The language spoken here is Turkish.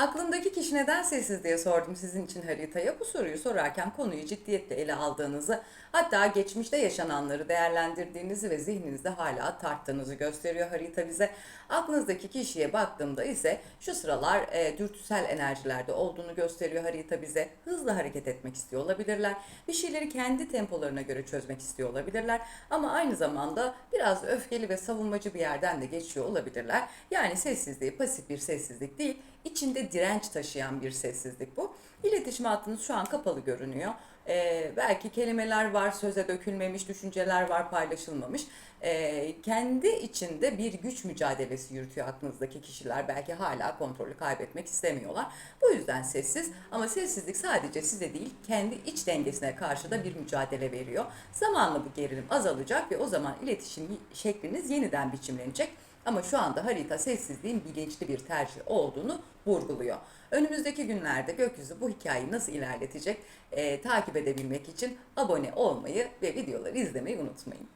Aklımdaki kişi neden sessiz diye sordum sizin için haritaya. Bu soruyu sorarken konuyu ciddiyetle ele aldığınızı, hatta geçmişte yaşananları değerlendirdiğinizi ve zihninizde hala tarttığınızı gösteriyor harita bize. Aklınızdaki kişiye baktığımda ise şu sıralar e, dürtüsel enerjilerde olduğunu gösteriyor harita bize. Hızlı hareket etmek istiyor olabilirler. Bir şeyleri kendi tempolarına göre çözmek istiyor olabilirler. Ama aynı zamanda biraz öfkeli ve savunmacı bir yerden de geçiyor olabilirler. Yani sessizliği pasif bir sessizlik değil, içinde direnç taşıyan bir sessizlik bu. İletişim hattınız şu an kapalı görünüyor. Ee, belki kelimeler var, söze dökülmemiş, düşünceler var, paylaşılmamış. Ee, kendi içinde bir güç mücadelesi yürütüyor aklınızdaki kişiler. Belki hala kontrolü kaybetmek istemiyorlar. Bu yüzden sessiz ama sessizlik sadece size değil, kendi iç dengesine karşı da bir mücadele veriyor. Zamanla bu gerilim azalacak ve o zaman iletişim şekliniz yeniden biçimlenecek. Ama şu anda harita sessizliğin bilinçli bir tercih olduğunu vurguluyor. Önümüzdeki günlerde gökyüzü bu hikayeyi nasıl ilerletecek e, takip edebilmek için abone olmayı ve videoları izlemeyi unutmayın.